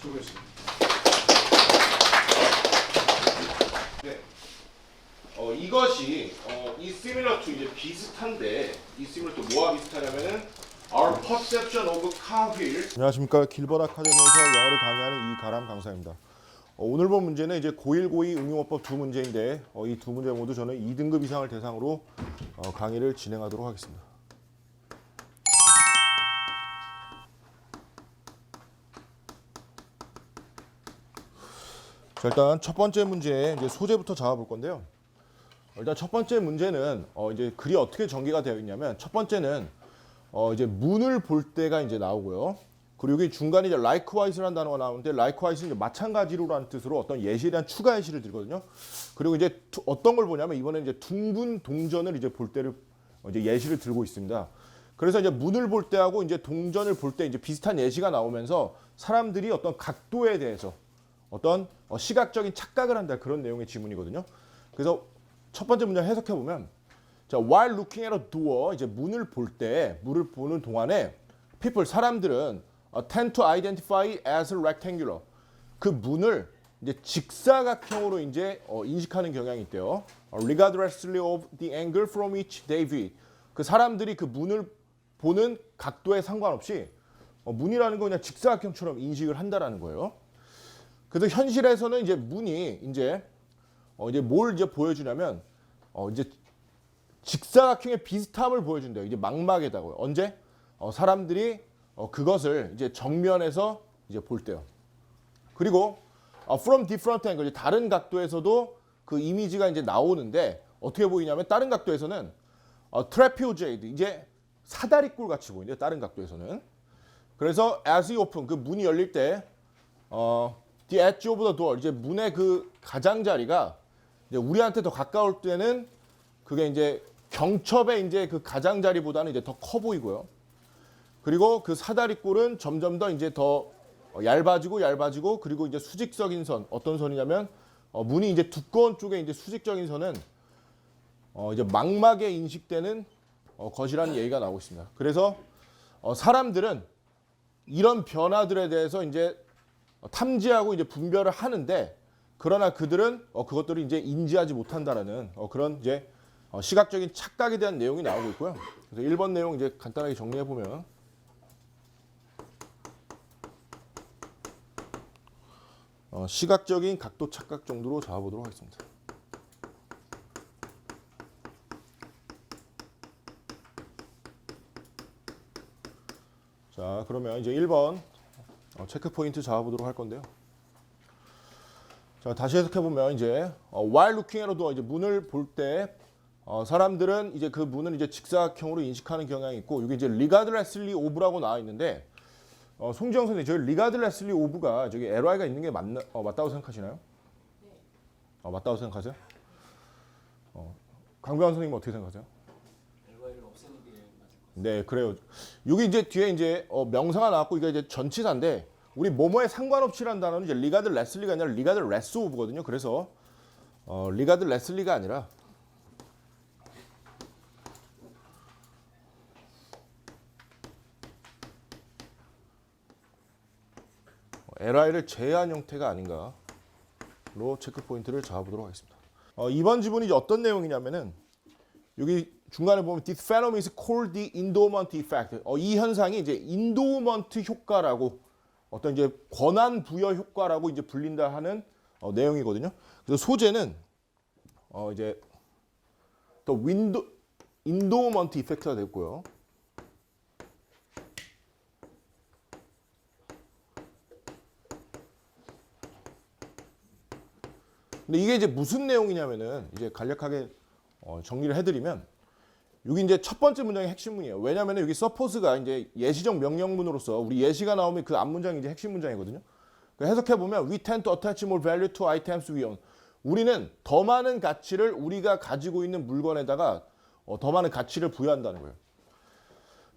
수고했습니다. 네. 어, 이것이 어, 이 similar to 이제 비슷한데 이 similar to 뭐와 비슷하냐면은 our perception of wheel 안녕하십니까 길버라 아카데미에서 영어를 강의하는 이가람 강사입니다. 어, 오늘 본 문제는 이제 고1, 고2 응용어법 두 문제인데 어, 이두 문제 모두 저는 2등급 이상을 대상으로 어, 강의를 진행하도록 하겠습니다. 자, 일단 첫 번째 문제 이제 소재부터 잡아볼 건데요. 일단 첫 번째 문제는 어, 이제 글이 어떻게 전개가 되어 있냐면 첫 번째는 어, 이제 문을 볼 때가 이제 나오고요. 그리고 여기 중간에 이제 likewise라는 단어가 나오는데 likewise는 마찬가지로라는 뜻으로 어떤 예시에 대한 추가 예시를 들거든요. 그리고 이제 두- 어떤 걸 보냐면 이번에 이제 둥근 동전을 이제 볼 때를 어, 이제 예시를 들고 있습니다. 그래서 이제 문을 볼 때하고 이제 동전을 볼 때 이제 비슷한 예시가 나오면서 사람들이 어떤 각도에 대해서 어떤 어, 시각적인 착각을 한다 그런 내용의 지문이거든요. 그래서 첫 번째 문제 해석해 보면 자, while looking at a door 이제 문을 볼 때 문을 보는 동안에 people 사람들은 uh, tend to identify as rectangular 그 문을 이제 직사각형으로 이제 어, 인식하는 경향이 있대요. Uh, regardlessly of the angle from which they view. 그 사람들이 그 문을 보는 각도에 상관없이 어, 문이라는 거 그냥 직사각형처럼 인식을 한다라는 거예요. 그래서 현실에서는 이제 문이 이제 어 이제 뭘 이제 보여주냐면 어 이제 직사각형의 비슷함을 보여준대요. 이제 망막에다가요. 언제? 어 사람들이 어 그것을 이제 정면에서 이제 볼 때요. 그리고 어 from different angle 다른 각도에서도 그 이미지가 이제 나오는데 어떻게 보이냐면 다른 각도에서는 어 trapezoid 이제 사다리꼴 같이 보이는데 다른 각도에서는 그래서 as you open 그 문이 열릴 때 어, the edge of the door 이제 문의 그 가장자리가 이제 우리한테 더 가까울 때는 그게 이제 경첩의 이제 그 가장자리보다는 이제 더 커 보이고요. 그리고 그 사다리꼴은 점점 더 이제 더 어, 얇아지고 얇아지고 그리고 이제 수직적인 선 어떤 선이냐면 어, 문이 이제 두꺼운 쪽에 이제 수직적인 선은 어, 이제 망막에 인식되는 어, 것이라는 얘기가 나오고 있습니다. 그래서 어, 사람들은 이런 변화들에 대해서 이제 탐지하고 이제 분별을 하는데 그러나 그들은 어, 그것들을 이제 인지하지 못한다라는 어, 그런 이제 어, 시각적인 착각에 대한 내용이 나오고 있고요. 그래서 1번 내용 이제 간단하게 정리해 보면 어, 시각적인 각도 착각 정도로 잡아보도록 하겠습니다. 자, 그러면 이제 1번 어, 체크 포인트 잡아보도록 할 건데요. 자, 다시 해석해 보면 이제 어, while looking at door 이제 문을 볼때 어, 사람들은 이제 그 문을 이제 직사각형으로 인식하는 경향이 있고 여기 이제 regardlessly of라고 나와 있는데 어, 송지영 선생님 저희 regardlessly of가 저기 ly가 있는 게 맞나 어, 맞다고 생각하시나요? 어, 맞다고 생각하세요? 어, 강병환 선생님 어떻게 생각하세요? LY를 없애는 게 맞을 것 네, 그래요. 여기 이제 뒤에 이제 어, 명사가 나왔고 이게 이제 전치사인데 우리 뭐뭐에 상관없이라는 단어는 이제 리가드 레슬리가 아니라 리가드 레스 오브거든요. 그래서 어, 리가드 레슬리가 아니라 LI를 제한 형태가 아닌가로 체크 포인트를 잡아보도록 하겠습니다. 어, 이번 지문이 어떤 내용이냐면은 여기 중간에 보면 this phenomenon is called the endowment effect. 어, 이 현상이 이제 인도먼트 효과라고 어떤 이제 권한 부여 효과라고 이제 불린다 하는 어, 내용이거든요. 그래서 소재는 어, 이제 또 윈도 인도먼트 이펙트가 됐고요. 근데 이게 이제 무슨 내용이냐면은 이제 간략하게 어, 정리를 해드리면 여기 이제 첫 번째 문장이 핵심문이에요. 왜냐하면 여기 suppose가 이제 예시적 명령문으로서 우리 예시가 나오면 그 앞 문장이 이제 핵심 문장이거든요. 해석해 보면 we tend to attach more value to items we own. 우리는 더 많은 가치를 우리가 가지고 있는 물건에다가 어, 더 많은 가치를 부여한다는 거예요.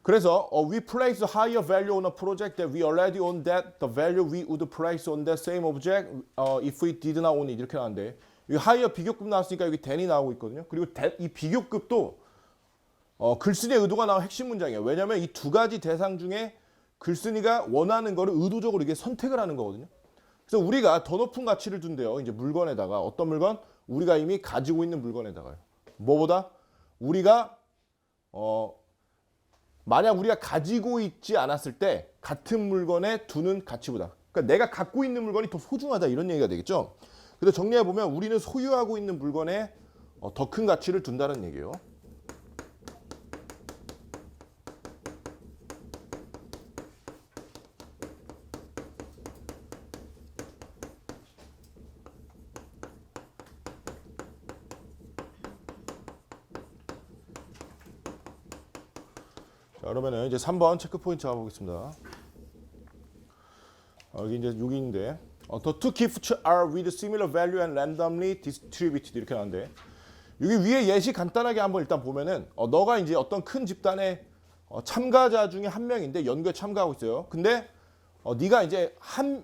그래서 어, we place higher value on a project that we already own that the value we would place on that same object 어, if we did not own it 이렇게 나왔는데 여기 higher 비교급 나왔으니까 여기 than이 나오고 있거든요. 그리고 이 비교급도 어, 글쓴이의 의도가 나온 핵심 문장이에요. 왜냐하면 이 두 가지 대상 중에 글쓴이가 원하는 거를 의도적으로 이게 선택을 하는 거거든요. 그래서 우리가 더 높은 가치를 둔대요. 이제 물건에다가 어떤 물건? 우리가 이미 가지고 있는 물건에다가요. 뭐보다 우리가 어 만약 우리가 가지고 있지 않았을 때 같은 물건에 두는 가치보다 그러니까 내가 갖고 있는 물건이 더 소중하다 이런 얘기가 되겠죠. 그래서 정리해 보면 우리는 소유하고 있는 물건에 어, 더큰 가치를 둔다는 얘기예요. 자, 그러면은 이제 3번 체크 포인트 잡아보겠습니다. 어, 여기 이제 6인데 어, the two gifts are with similar value and randomly distributed 이렇게 나왔는데 여기 위에 예시 간단하게 한번 일단 보면은 어, 너가 이제 어떤 큰 집단의 어, 참가자 중에 한 명인데 연구에 참가하고 있어요. 근데 어, 네가 이제 한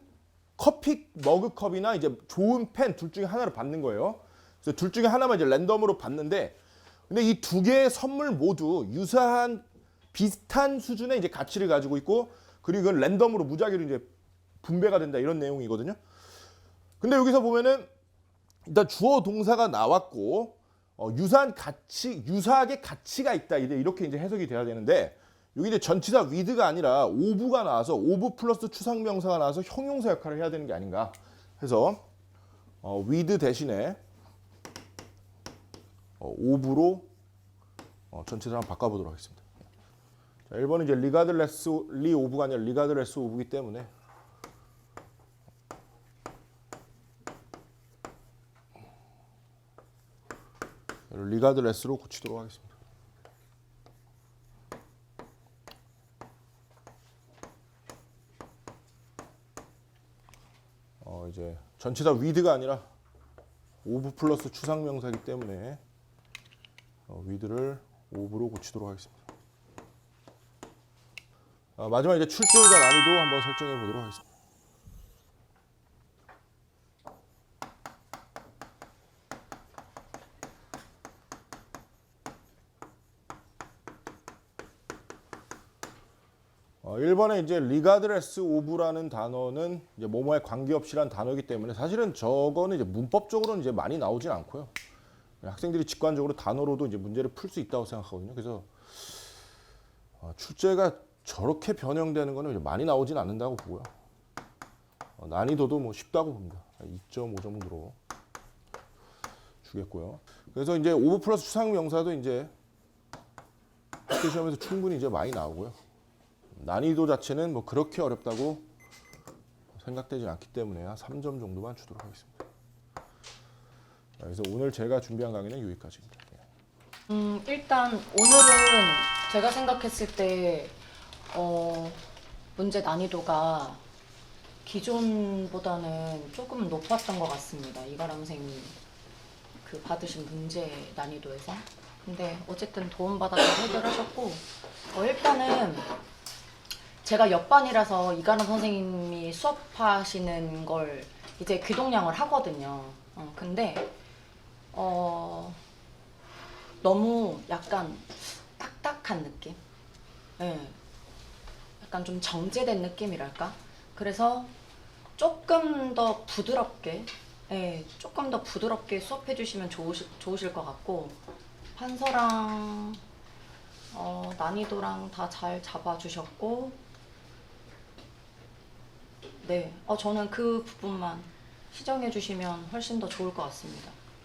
커피 머그컵이나 이제 좋은 펜 둘 중에 하나를 받는 거예요. 그래서 둘 중에 하나만 이제 랜덤으로 받는데 근데 이 두 개의 선물 모두 유사한 비슷한 수준의 이제 가치를 가지고 있고 그리고 이건 랜덤으로 무작위로 이제 분배가 된다 이런 내용이거든요. 근데 여기서 보면은 일단 주어 동사가 나왔고 어, 유사한 가치 유사하게 가치가 있다 이제 이렇게 이제 해석이 돼야 되는데 여기 이제 전치사 with가 아니라 오브가 나와서 오브 플러스 추상명사가 나와서 형용사 역할을 해야 되는 게 아닌가 해서 어, with 대신에 어, 오브로 어, 전치사를 한번 바꿔보도록 하겠습니다. 자, 1번은 이제 리가드레스 리 오브가 아니라 리가드레스 오브기 때문에 리가드레스로 고치도록 하겠습니다. 어 이제 전치사 위드가 아니라 오브 플러스 추상명사이기 때문에 어, 위드를 오브로 고치도록 하겠습니다. 어, 마지막 이제 출제자 난이도 한번 설정해 보도록 하겠습니다. 어, 1번에 이제 리가드레스 오브라는 단어는 이제 뭐뭐에 관계없이란 단어이기 때문에 사실은 저거는 이제 문법적으로는 이제 많이 나오진 않고요. 학생들이 직관적으로 단어로도 이제 문제를 풀 수 있다고 생각하거든요. 그래서 어, 출제가 저렇게 변형되는 거는 많이 나오진 않는다고 보고요. 어, 난이도도 뭐 쉽다고 봅니다. 2.5 정도로 주겠고요. 그래서 이제 오브 플러스 추상 명사도 이제 시험에서 충분히 이제 많이 나오고요. 난이도 자체는 뭐 그렇게 어렵다고 생각되지 않기 때문에 한 3점 정도만 주도록 하겠습니다. 자, 그래서 오늘 제가 준비한 강의는 여기까지입니다. 예. 음, 일단 오늘은 제가 생각했을 때 어, 문제 난이도가 기존보다는 조금 높았던 것 같습니다. 이가람 선생님 그 받으신 문제 난이도에서. 근데 어쨌든 도움받아서 해결하셨고 어, 일단은 제가 옆반이라서 이가람 선생님이 수업하시는 걸 이제 귀동량을 하거든요. 어, 근데 어, 너무 약간 딱딱한 느낌? 예. 약간 좀 정제된 느낌이랄까? 그래서 조금 더 부드럽게, 예, 조금 더 부드럽게 수업해 주시면 좋으실, 좋으실 것 같고, 판서랑, 어, 난이도랑 다 잘 잡아주셨고, 네, 어, 저는 그 부분만 시정해 주시면 훨씬 더 좋을 것 같습니다.